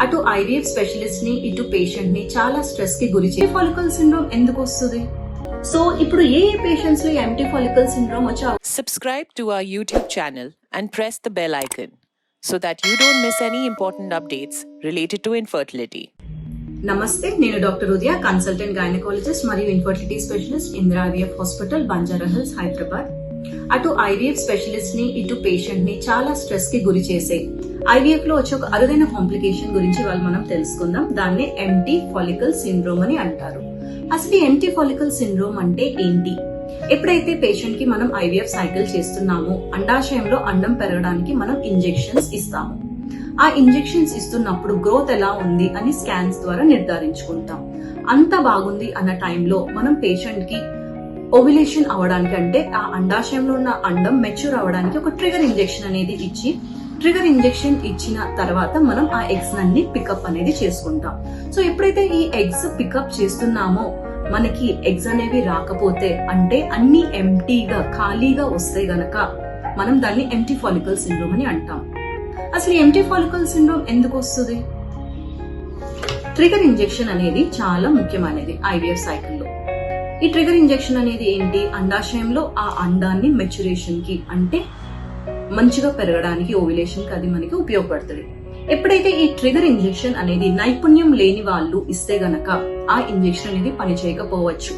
అటు ఐవీఎఫ్ స్పెషలిస్ట్ని ఇటు పేషెంట్ని చాలా స్ట్రెస్కి గురి చేయ ఫాలికల్ సిండ్రోమ్ ఎందుకు వస్తుంది? సో ఇప్పుడు ఏ ఏ పేషెంట్స్లో ఎంటీ ఫాలికల్ సిండ్రోమ్ వచ్చే? అవ- Subscribe to our YouTube channel and press the bell icon so that you don't miss any important updates related to infertility. నమస్తే నేను డాక్టర్ ఉదయ కన్సల్టెంట్ గైనకాలజిస్ట్ మరియు infertility specialist Indira IVF hospital Banjara Hills Hyderabad. అటు ఐవీఎఫ్ స్పెషలిస్ట్ని ఇటు పేషెంట్ని చాలా స్ట్రెస్కి గురి చేసే ఐవీఎఫ్లో వచ్చే ఒక అరుదైన కాంప్లికేషన్ గురించి వాళ్ళు మనం తెలుసుకుందాం. దాన్ని ఎంటీ ఫాలికల్ సిండ్రోమ్ అని అంటారు. అసలు ఈ ఎంటీ ఫాలికల్ సిండ్రోమ్ అంటే ఏంటి? ఎప్పుడైతే పేషెంట్కి మనం ఐవీఎఫ్ సైకిల్ చేస్తున్నామో అండాశయంలో అండం పెరగడానికి మనం ఇంజెక్షన్స్ ఇస్తాము. ఆ ఇంజెక్షన్స్ ఇస్తున్నప్పుడు గ్రోత్ ఎలా ఉంది అని స్కాన్స్ ద్వారా నిర్ధారించుకుంటాం. అంత బాగుంది అన్న టైంలో మనం పేషెంట్కి ఓవిలేషన్ అవడానికి అంటే ఆ అండాశయంలో ఉన్న అండం మెచ్యూర్ అవడానికి ఒక ట్రిగర్ ఇంజెక్షన్ అనేది ఇచ్చి ట్రిగర్ ఇంజెక్షన్ ఇచ్చిన తర్వాత మనం ఆ ఎగ్స్ అన్ని పికప్ అనేది చేసుకుంటాం. సో ఎప్పుడైతే ఈ ఎగ్స్ పికప్ చేస్తున్నామో మనకి ఎగ్స్ అనేవి రాకపోతే అంటే అన్ని ఎంటీగా ఖాళీగా వస్తే గనక మనం దాన్ని ఎంటీ ఫాలికల్ సిండ్రోమ్ అని అంటాం. అసలు ఎంటీ ఫాలికల్ సిండ్రోమ్ ఎందుకు వస్తుంది? ట్రిగర్ ఇంజెక్షన్ అనేది చాలా ముఖ్యమైనది ఐవీఎఫ్ సైకిల్లో. ఈ ట్రిగర్ ఇంజెక్షన్ అనేది ఏంటి? అండాశయంలో ఆ అండాన్ని మెచ్యురేషన్కి అంటే మంచిగా పెరగడానికి ఓవిలేషన్కి అది మనకి ఉపయోగపడుతుంది. ఎప్పుడైతే ఈ ట్రిగర్ ఇంజెక్షన్ అనేది నైపుణ్యం లేని వాళ్ళు ఇస్తే గనక ఆ ఇంజెక్షన్ అనేది పని చేయకపోవచ్చు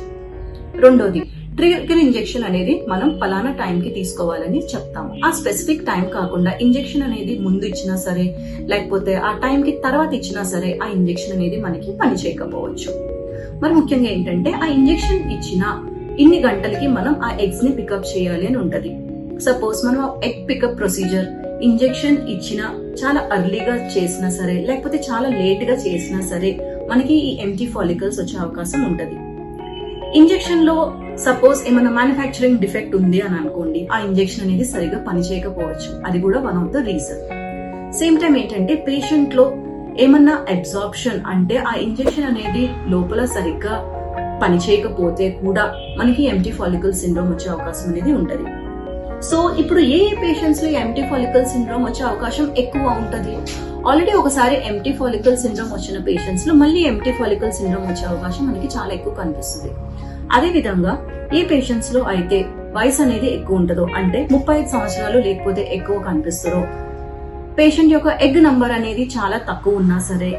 రెండోది ట్రిగర్ ఇంజెక్షన్ అనేది మనం పలానా టైం కి తీసుకోవాలని చెప్తాము. ఆ స్పెసిఫిక్ టైం కాకుండా ఇంజెక్షన్ అనేది ముందు ఇచ్చినా సరే లేకపోతే ఆ టైం కి తర్వాత ఇచ్చినా సరే ఆ ఇంజెక్షన్ అనేది మనకి పని చేయకపోవచ్చు మరి ముఖ్యంగా ఏంటంటే ఆ ఇంజెక్షన్ ఇచ్చిన ఇన్ని గంటలకి మనం ఆ ఎగ్స్ని పికప్ చేయాలి అని ఉంటది. సపోజ్ మనం ఎగ్ పికప్ ప్రొసీజర్ ఇంజెక్షన్ ఇచ్చిన చాలా అర్లీగా చేసినా సరే లేకపోతే చాలా లేట్గా చేసినా సరే మనకి ఈ ఎంటీ ఫాలికల్స్ వచ్చే అవకాశం ఉంటుంది. ఇంజెక్షన్లో సపోజ్ ఏమైనా మ్యానుఫ్యాక్చరింగ్ డిఫెక్ట్ ఉంది అని అనుకోండి ఆ ఇంజెక్షన్ అనేది సరిగా పనిచేయకపోవచ్చు. అది కూడా one of the reason same time ఏంటంటే పేషెంట్లో ఏమన్నా అబ్జార్ప్షన్ అంటే ఆ ఇంజెక్షన్ అనేది లోపల సరిగ్గా పనిచేయకపోతే కూడా మనకి ఎంటీ ఫాలికల్ సిండ్రోమ్ వచ్చే అవకాశం అనేది ఉంటుంది. సో ఇప్పుడు ఏ ఏ పేషెంట్స్లో ఎంటీ ఫాలికల్ సిండ్రోమ్ వచ్చే అవకాశం ఎక్కువ ఉంటుంది? ఆల్రెడీ ఒకసారి ఎంటీ ఫాలికల్ సిండ్రోమ్ వచ్చిన పేషెంట్స్లో మళ్ళీ ఎంటీ ఫాలికల్ సిండ్రోమ్ వచ్చే అవకాశం మనకి చాలా ఎక్కువ కనిపిస్తుంది. అదేవిధంగా ఏ పేషెంట్స్లో అయితే వయసు అనేది ఎక్కువ ఉంటుందో అంటే ముప్పై ఐదు సంవత్సరాలు లేకపోతే ఎక్కువ కనిపిస్తారో పేషెంట్ యొక్క ఎగ్ నంబర్ అనేది చాలా తక్కువ ఉన్నా సరే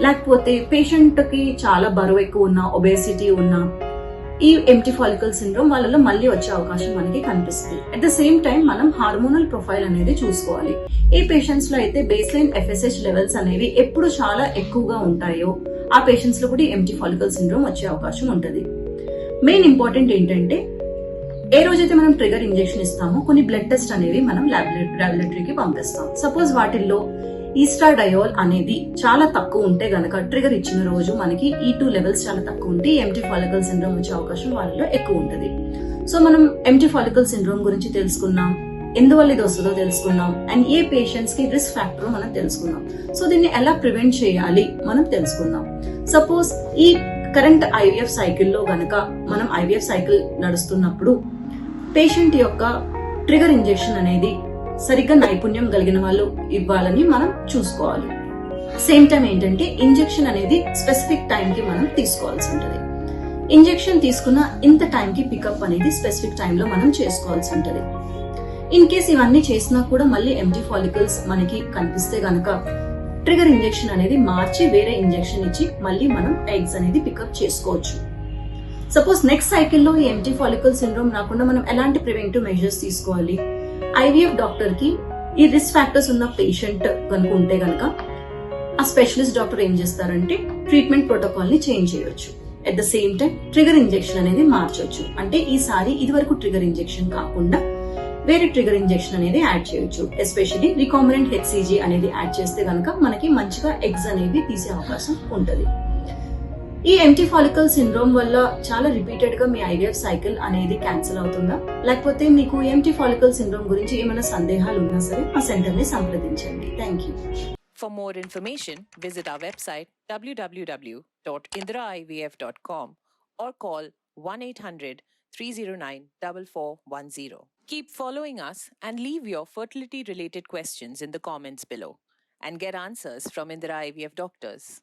లేకపోతే పేషెంట్కి చాలా బరువు ఎక్కువ ఉన్నా ఒబేసిటీ ఉన్నా ఈ ఎంటీ ఫాలికల్ సిండ్రోమ్ వాళ్ళలో మళ్ళీ వచ్చే అవకాశం మనకి కనిపిస్తుంది. అట్ ద సేమ్ టైం మనం హార్మోనల్ ప్రొఫైల్ అనేది చూసుకోవాలి. ఏ పేషెంట్స్లో అయితే బేస్ లైన్ ఎఫ్ఎస్హెచ్ లెవెల్స్ అనేవి ఎప్పుడు చాలా ఎక్కువగా ఉంటాయో ఆ పేషెంట్స్లో కూడా ఎంటీ ఫాలికల్ సిండ్రోమ్ వచ్చే అవకాశం ఉంటుంది. మెయిన్ ఇంపార్టెంట్ ఏంటంటే ఏ రోజైతే మనం ట్రిగర్ ఇంజెక్షన్ ఇస్తామో కొన్ని బ్లడ్ టెస్ట్ అనేవి మనం ల్యాబొరేటరీకి పంపిస్తాం. సపోజ్ వాటిల్లో ఈస్ట్రాడయోల్ అనేది చాలా తక్కువ ఉంటే గనక ట్రిగర్ ఇచ్చిన రోజు మనకి ఈ టూ లెవెల్స్ చాలా తక్కువ ఉంటే ఎంటీ ఫాలికల్ సిండ్రోమ్ వచ్చే అవకాశం వాళ్ళలో ఎక్కువ ఉంటుంది. సో మనం ఎంటీ ఫాలికల్ సిండ్రోమ్ గురించి తెలుసుకున్నాం ఎందువల్ల ఇది వస్తుందో తెలుసుకున్నాం అండ్ ఏ పేషెంట్స్కి రిస్క్ ఫ్యాక్టర్ మనం తెలుసుకున్నాం. సో దీన్ని ఎలా ప్రివెంట్ చేయాలి మనం తెలుసుకుందాం. సపోజ్ ఈ కరెంట్ ఐవీఎఫ్ సైకిల్లో గనక మనం ఐవీఎఫ్ సైకిల్ నడుస్తున్నప్పుడు పేషెంట్ యొక్క ట్రిగర్ ఇంజెక్షన్ అనేది సరిగ్గా నైపుణ్యం కలిగిన వాళ్ళు ఇవ్వాలని మనం చూసుకోవాలి. సేమ్ టైం ఏంటంటే ఇంజెక్షన్ అనేది స్పెసిఫిక్ టైం కి మనం తీసుకోవాల్సి ఉంటుంది. ఇంజెక్షన్ తీసుకున్న ఇంత టైంకి పికప్ అనేది స్పెసిఫిక్ టైంలో మనం చేసుకోవాల్సి ఉంటుంది. ఇన్ కేస్ ఇవన్నీ చేసినా కూడా మళ్ళీ ఎంటీ ఫాలికల్స్ మనకి కనిపిస్తే గనక ట్రిగర్ ఇంజెక్షన్ అనేది మార్చి వేరే ఇంజెక్షన్ ఇచ్చి మళ్ళీ మనం ఎగ్స్ అనేది పికప్ చేసుకోవచ్చు. సపోజ్ నెక్స్ట్ సైకిల్లో ఈ ఎంటీ ఫాలికల్ సిండ్రోమ్ రాకుండా మనం ఎలాంటి ప్రివెంటివ్ మెజర్స్ తీసుకోవాలి? ఐవీఎఫ్ డాక్టర్కి ఈ రిస్క్ ఫ్యాక్టర్స్ ఉన్న పేషెంట్ కనుక ఉంటే కనుక ఆ స్పెషలిస్ట్ డాక్టర్ ఏం చేస్తారంటే ట్రీట్మెంట్ ప్రోటోకాల్ని చేంజ్ చేయొచ్చు at the same time trigger injection అనేది మార్చొచ్చు అంటే ఈసారి ఇది వరకు ట్రిగర్ ఇంజెక్షన్ కాకుండా వేరే ట్రిగర్ ఇంజెక్షన్ అనేది యాడ్ చేయొచ్చు. ఎస్పెషల్లీ రికాంబినెంట్ హెచ్సిజీ అనేది యాడ్ చేస్తే కనుక మనకి మంచిగా ఎగ్స్ అనేవి తీసే అవకాశం ఉంటుంది. ఈ ఎంటీ ఫాలికల్ సిండ్రోమ్ వల్ల చాలా రిపీటెడ్గా మీ ఐవీఎఫ్ సైకిల్ అనేది క్యాన్సిల్ అవుతుందా లేకపోతే మీకు ఎంటీ ఫాలికల్ సిండ్రోమ్ గురించి ఏమైనా సందేహాలు ఉన్నా సరే మా సెంటర్ని సంప్రదించండి thank you for more information visit our website www.indiraivf.com or call 1 800 309 4410. Keep following us and leave your fertility related questions in the comments below. and get answers from Indira IVF doctors.